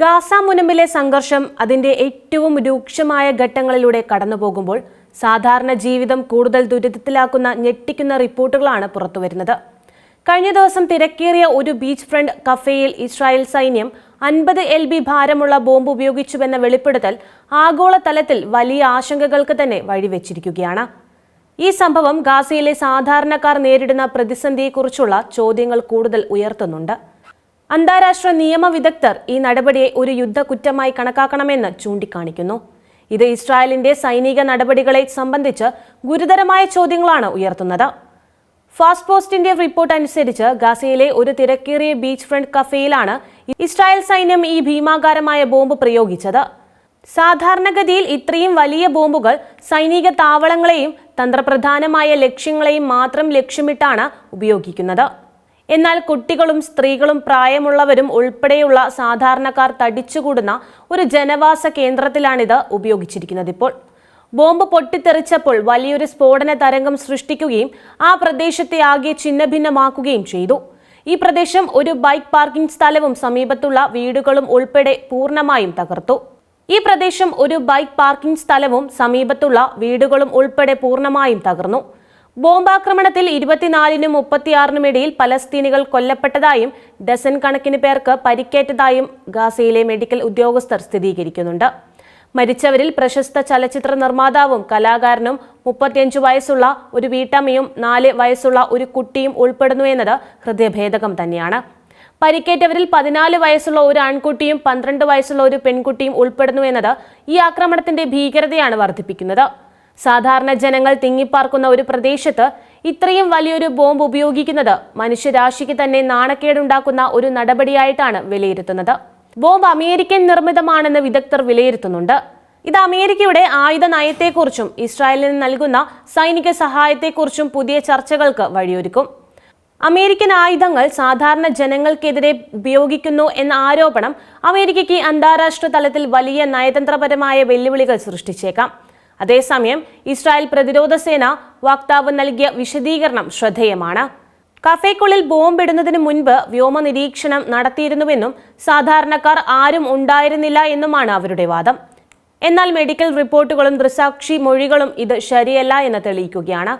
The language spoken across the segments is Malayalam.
ഗാസ മുനമ്പിലെ സംഘർഷം അതിന്റെ ഏറ്റവും രൂക്ഷമായ ഘട്ടങ്ങളിലൂടെ കടന്നുപോകുമ്പോൾ സാധാരണ ജീവിതം കൂടുതൽ ദുരിതത്തിലാക്കുന്ന ഞെട്ടിക്കുന്ന റിപ്പോർട്ടുകളാണ് പുറത്തുവരുന്നത്. കഴിഞ്ഞ ദിവസം തിരക്കേറിയ ഒരു ബീച്ച് ഫ്രണ്ട് കഫേയിൽ ഇസ്രായേൽ സൈന്യം അൻപത് എൽ ബി ഭാരമുള്ള ബോംബ് ഉപയോഗിച്ചുവെന്ന വെളിപ്പെടുത്തൽ ആഗോളതലത്തിൽ വലിയ ആശങ്കകൾക്ക് തന്നെ വഴിവെച്ചിരിക്കുകയാണ്. ഈ സംഭവം ഗാസയിലെ സാധാരണക്കാർ നേരിടുന്ന പ്രതിസന്ധിയെക്കുറിച്ചുള്ള ചോദ്യങ്ങൾ കൂടുതൽ ഉയർത്തുന്നുണ്ട്. അന്താരാഷ്ട്ര നിയമ വിദഗ്ധർ ഈ നടപടിയെ ഒരു യുദ്ധ കുറ്റമായി കണക്കാക്കണമെന്ന് ചൂണ്ടിക്കാണിക്കുന്നു. ഇത് ഇസ്രായേലിന്റെ സൈനിക നടപടികളെ സംബന്ധിച്ച് ഗുരുതരമായ ചോദ്യങ്ങളാണ് ഉയർത്തുന്നത്. ഫാസ്റ്റ് പോസ്റ്റിന്റെ റിപ്പോർട്ട് അനുസരിച്ച് ഗാസയിലെ ഒരു തിരക്കേറിയ ബീച്ച് ഫ്രണ്ട് കഫേയിലാണ് ഇസ്രായേൽ സൈന്യം ഈ ഭീമാകാരമായ ബോംബ് പ്രയോഗിച്ചത്. സാധാരണഗതിയിൽ ഇത്രയും വലിയ ബോംബുകൾ സൈനിക താവളങ്ങളെയും തന്ത്രപ്രധാനമായ ലക്ഷ്യങ്ങളെയും മാത്രം ലക്ഷ്യമിട്ടാണ് ഉപയോഗിക്കുന്നത്. എന്നാൽ കുട്ടികളും സ്ത്രീകളും പ്രായമുള്ളവരും ഉൾപ്പെടെയുള്ള സാധാരണക്കാർ തടിച്ചുകൂടുന്ന ഒരു ജനവാസ കേന്ദ്രത്തിലാണിത് ഉപയോഗിച്ചിരിക്കുന്നത് ഇപ്പോൾ. ബോംബ് പൊട്ടിത്തെറിച്ചപ്പോൾ വലിയൊരു സ്ഫോടന തരംഗം സൃഷ്ടിക്കുകയും ആ പ്രദേശത്തെ ആകെ ഛിന്നഭിന്നമാക്കുകയും ചെയ്തു. ഈ പ്രദേശം ഒരു ബൈക്ക് പാർക്കിംഗ് സ്ഥലവും സമീപത്തുള്ള വീടുകളും ഉൾപ്പെടെ പൂർണമായും തകർത്തു. ഈ പ്രദേശം ഒരു ബൈക്ക് പാർക്കിംഗ് സ്ഥലവും സമീപത്തുള്ള വീടുകളും ഉൾപ്പെടെ പൂർണമായും തകർന്നു. ബോംബാക്രമണത്തിൽ ഇരുപത്തിനാലിനും മുപ്പത്തിയാറിനും ഇടയിൽ പലസ്തീനികൾ കൊല്ലപ്പെട്ടതായും ഡസൻ കണക്കിന് പേർക്ക് പരിക്കേറ്റതായും ഗാസയിലെ മെഡിക്കൽ ഉദ്യോഗസ്ഥർ സ്ഥിരീകരിക്കുന്നുണ്ട്. മരിച്ചവരിൽ പ്രശസ്ത ചലച്ചിത്ര നിർമ്മാതാവും കലാകാരനും മുപ്പത്തിയഞ്ചു വയസ്സുള്ള ഒരു വീട്ടമ്മയും നാല് വയസ്സുള്ള ഒരു കുട്ടിയും ഉൾപ്പെടുന്നു എന്നത് ഹൃദയഭേദകം തന്നെയാണ്. പരിക്കേറ്റവരിൽ പതിനാല് വയസ്സുള്ള ഒരു ആൺകുട്ടിയും പന്ത്രണ്ട് വയസ്സുള്ള ഒരു പെൺകുട്ടിയും ഉൾപ്പെടുന്നു എന്നത് ഈ ആക്രമണത്തിന്റെ ഭീകരതയാണ് വർദ്ധിപ്പിക്കുന്നത്. സാധാരണ ജനങ്ങൾ തിങ്ങിപ്പാർക്കുന്ന ഒരു പ്രദേശത്ത് ഇത്രയും വലിയൊരു ബോംബ് ഉപയോഗിക്കുന്നത് മനുഷ്യരാശിക്ക് തന്നെ നാണക്കേടുണ്ടാക്കുന്ന ഒരു നടപടിയായിട്ടാണ് വിലയിരുത്തുന്നത്. ബോംബ് അമേരിക്കൻ നിർമ്മിതമാണെന്ന് വിദഗ്ധർ വിലയിരുത്തുന്നുണ്ട്. ഇത് അമേരിക്കയുടെ ആയുധ നയത്തെക്കുറിച്ചും ഇസ്രായേലിന് നൽകുന്ന സൈനിക സഹായത്തെക്കുറിച്ചും പുതിയ ചർച്ചകൾക്ക് വഴിയൊരുക്കും. അമേരിക്കൻ ആയുധങ്ങൾ സാധാരണ ജനങ്ങൾക്കെതിരെ ഉപയോഗിക്കുന്നു എന്ന ആരോപണം അമേരിക്കയ്ക്ക് അന്താരാഷ്ട്ര തലത്തിൽ വലിയ നയതന്ത്രപരമായ വെല്ലുവിളികൾ സൃഷ്ടിച്ചേക്കാം. അതേസമയം ഇസ്രായേൽ പ്രതിരോധ സേന വക്താവ് നൽകിയ വിശദീകരണം ശ്രദ്ധേയമാണ്. കഫേക്കുള്ളിൽ ബോംബിടുന്നതിന് മുൻപ് വ്യോമ നിരീക്ഷണം നടത്തിയിരുന്നുവെന്നും സാധാരണക്കാർ ആരും ഉണ്ടായിരുന്നില്ല എന്നുമാണ് അവരുടെ വാദം. എന്നാൽ മെഡിക്കൽ റിപ്പോർട്ടുകളും ദൃസാക്ഷി മൊഴികളും ഇത് ശരിയല്ല എന്ന് തെളിയിക്കുകയാണ്.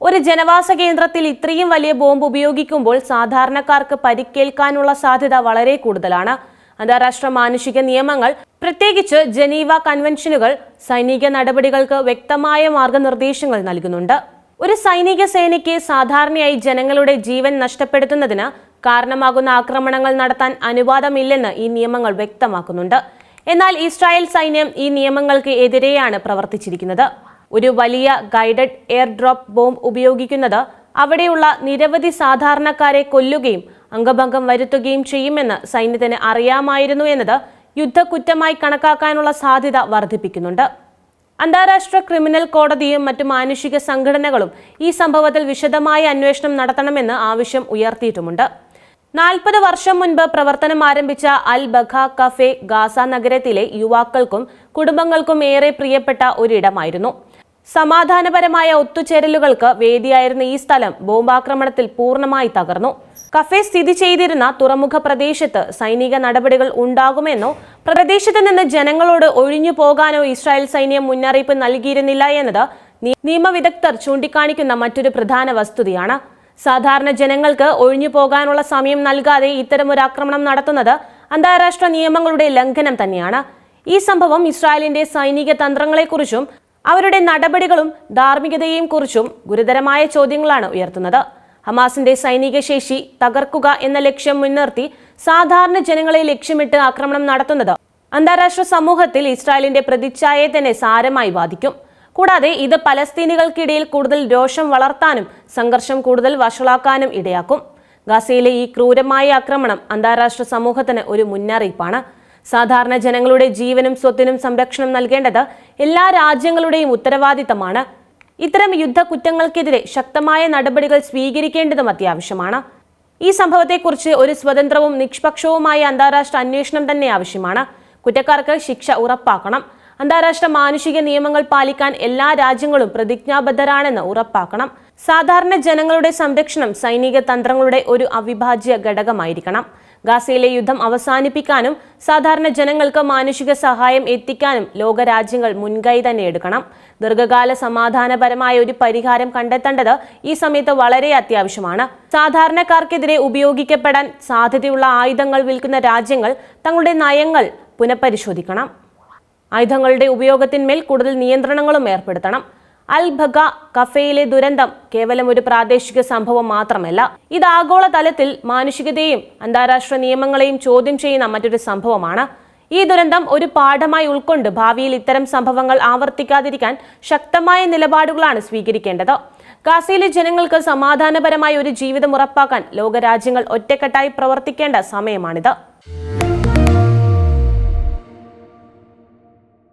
ഒരു ജനവാസ കേന്ദ്രത്തിൽ ഇത്രയും വലിയ ബോംബ് ഉപയോഗിക്കുമ്പോൾ സാധാരണക്കാർക്ക് പരിക്കേൽക്കാനുള്ള സാധ്യത വളരെ കൂടുതലാണ്. അന്താരാഷ്ട്ര മാനുഷിക നിയമങ്ങൾ പ്രത്യേകിച്ച് ജനീവ കൺവെൻഷനുകൾ സൈനിക നടപടികൾക്ക് വ്യക്തമായ മാർഗനിർദ്ദേശങ്ങൾ നൽകുന്നുണ്ട്. ഒരു സൈനിക സേനയ്ക്ക് സാധാരണയായി ജനങ്ങളുടെ ജീവൻ നഷ്ടപ്പെടുത്തുന്നതിന് കാരണമാകുന്ന ആക്രമണങ്ങൾ നടത്താൻ അനുവാദമില്ലെന്ന് ഈ നിയമങ്ങൾ വ്യക്തമാക്കുന്നുണ്ട്. എന്നാൽ ഇസ്രായേൽ സൈന്യം ഈ നിയമങ്ങൾക്ക് എതിരെയാണ് പ്രവർത്തിച്ചിരിക്കുന്നത്. ഒരു വലിയ ഗൈഡഡ് എയർ ഡ്രോപ്പ് ബോംബ് ഉപയോഗിക്കുന്നത് അവിടെയുള്ള നിരവധി സാധാരണക്കാരെ കൊല്ലുകയും അംഗഭംഗം വരുത്തുകയും ചെയ്യുമെന്ന് സൈന്യത്തിന് അറിയാമായിരുന്നു എന്നത് യുദ്ധക്കുറ്റമായി കണക്കാക്കാനുള്ള സാധ്യത വർദ്ധിപ്പിക്കുന്നുണ്ട്. അന്താരാഷ്ട്ര ക്രിമിനൽ കോടതിയും മറ്റു മാനുഷിക സംഘടനകളും ഈ സംഭവത്തിൽ വിശദമായ അന്വേഷണം നടത്തണമെന്ന് ആവശ്യം ഉയർത്തിയിട്ടുമുണ്ട്. നാൽപ്പത് വർഷം മുൻപ് പ്രവർത്തനം ആരംഭിച്ച അൽ ബഖ കഫേ ഗാസ നഗരത്തിലെ യുവാക്കൾക്കും കുടുംബങ്ങൾക്കും ഏറെ പ്രിയപ്പെട്ട ഒരിടമായിരുന്നു. സമാധാനപരമായ ഒത്തുചേരലുകൾക്ക് വേദിയായിരുന്ന ഈ സ്ഥലം ബോംബാക്രമണത്തിൽ പൂർണമായി തകർന്നു. കഫേ സ്ഥിതി ചെയ്തിരുന്ന തുറമുഖ പ്രദേശത്ത് സൈനിക നടപടികൾ ഉണ്ടാകുമെന്നോ പ്രദേശത്ത് നിന്ന് ജനങ്ങളോട് ഒഴിഞ്ഞു പോകാനോ ഇസ്രായേൽ സൈന്യം മുന്നറിയിപ്പ് നൽകിയിരുന്നില്ല എന്നത് നിയമവിദഗ്ധർ ചൂണ്ടിക്കാണിക്കുന്ന മറ്റൊരു പ്രധാന വസ്തുതയാണ്. സാധാരണ ജനങ്ങൾക്ക് ഒഴിഞ്ഞു പോകാനുള്ള സമയം നൽകാതെ ഇത്തരമൊരു ആക്രമണം നടത്തുന്നത് അന്താരാഷ്ട്ര നിയമങ്ങളുടെ ലംഘനം തന്നെയാണ്. ഈ സംഭവം ഇസ്രായേലിന്റെ സൈനിക തന്ത്രങ്ങളെക്കുറിച്ചും അവരുടെ നടപടികളും ധാർമ്മികതയെയും കുറിച്ചും ഗുരുതരമായ ചോദ്യങ്ങളാണ് ഉയർത്തുന്നത്. ഹമാസിന്റെ സൈനിക ശേഷി തകർക്കുക എന്ന ലക്ഷ്യം മുൻനിർത്തി സാധാരണ ജനങ്ങളെ ലക്ഷ്യമിട്ട് ആക്രമണം നടത്തുന്നത് അന്താരാഷ്ട്ര സമൂഹത്തിൽ ഇസ്രായേലിന്റെ പ്രതിച്ഛായയെ തന്നെ സാരമായി ബാധിക്കും. കൂടാതെ ഇത് പലസ്തീനികൾക്കിടയിൽ കൂടുതൽ രോഷം വളർത്താനും സംഘർഷം കൂടുതൽ വഷളാക്കാനും ഇടയാക്കും. ഗാസയിലെ ഈ ക്രൂരമായ ആക്രമണം അന്താരാഷ്ട്ര സമൂഹത്തിന് ഒരു മുന്നറിയിപ്പാണ്. സാധാരണ ജനങ്ങളുടെ ജീവനും സ്വത്തിനും സംരക്ഷണം നൽകേണ്ടത് എല്ലാ രാജ്യങ്ങളുടെയും ഉത്തരവാദിത്തമാണ്. ഇത്തരം യുദ്ധ കുറ്റങ്ങൾക്കെതിരെ ശക്തമായ നടപടികൾ സ്വീകരിക്കേണ്ടതും അത്യാവശ്യമാണ്. ഈ സംഭവത്തെക്കുറിച്ച് ഒരു സ്വതന്ത്രവും നിഷ്പക്ഷവുമായ അന്താരാഷ്ട്ര അന്വേഷണം തന്നെ ആവശ്യമാണ്. കുറ്റക്കാർക്ക് ശിക്ഷ ഉറപ്പാക്കണം. അന്താരാഷ്ട്ര മാനുഷിക നിയമങ്ങൾ പാലിക്കാൻ എല്ലാ രാജ്യങ്ങളും പ്രതിജ്ഞാബദ്ധരാണെന്ന് ഉറപ്പാക്കണം. സാധാരണ ജനങ്ങളുടെ സംരക്ഷണം സൈനിക തന്ത്രങ്ങളുടെ ഒരു അവിഭാജ്യ ഘടകമായിരിക്കണം. ഗാസയിലെ യുദ്ധം അവസാനിപ്പിക്കാനും സാധാരണ ജനങ്ങൾക്ക് മാനുഷിക സഹായം എത്തിക്കാനും ലോകരാജ്യങ്ങൾ മുൻകൈ തന്നെ എടുക്കണം. ദീർഘകാല സമാധാനപരമായ ഒരു പരിഹാരം കണ്ടെത്തേണ്ടത് ഈ സമയത്ത് വളരെ അത്യാവശ്യമാണ്. സാധാരണക്കാർക്കെതിരെ ഉപയോഗിക്കപ്പെടാൻ സാധ്യതയുള്ള ആയുധങ്ങൾ വിൽക്കുന്ന രാജ്യങ്ങൾ തങ്ങളുടെ നയങ്ങൾ പുനഃപരിശോധിക്കണം. ആയുധങ്ങളുടെ ഉപയോഗത്തിന്മേൽ കൂടുതൽ നിയന്ത്രണങ്ങളും ഏർപ്പെടുത്തണം. അൽ ബഗ കഫയിലെ ദുരന്തം കേവലം ഒരു പ്രാദേശിക സംഭവം മാത്രമല്ല ഇത് ആഗോള തലത്തിൽ മാനുഷികതയും അന്താരാഷ്ട്ര നിയമങ്ങളെയും ചോദ്യം ചെയ്യുന്ന മറ്റൊരു സംഭവമാണ്. ഈ ദുരന്തം ഒരു പാഠമായി ഉൾക്കൊണ്ട് ഭാവിയിൽ ഇത്തരം സംഭവങ്ങൾ ആവർത്തിക്കാതിരിക്കാൻ ശക്തമായ നിലപാടുകളാണ് സ്വീകരിക്കേണ്ടത്. ഗാസയിലെ ജനങ്ങൾക്ക് സമാധാനപരമായ ഒരു ജീവിതം ഉറപ്പാക്കാൻ ലോകരാജ്യങ്ങൾ ഒറ്റക്കെട്ടായി പ്രവർത്തിക്കേണ്ട സമയമാണിത്.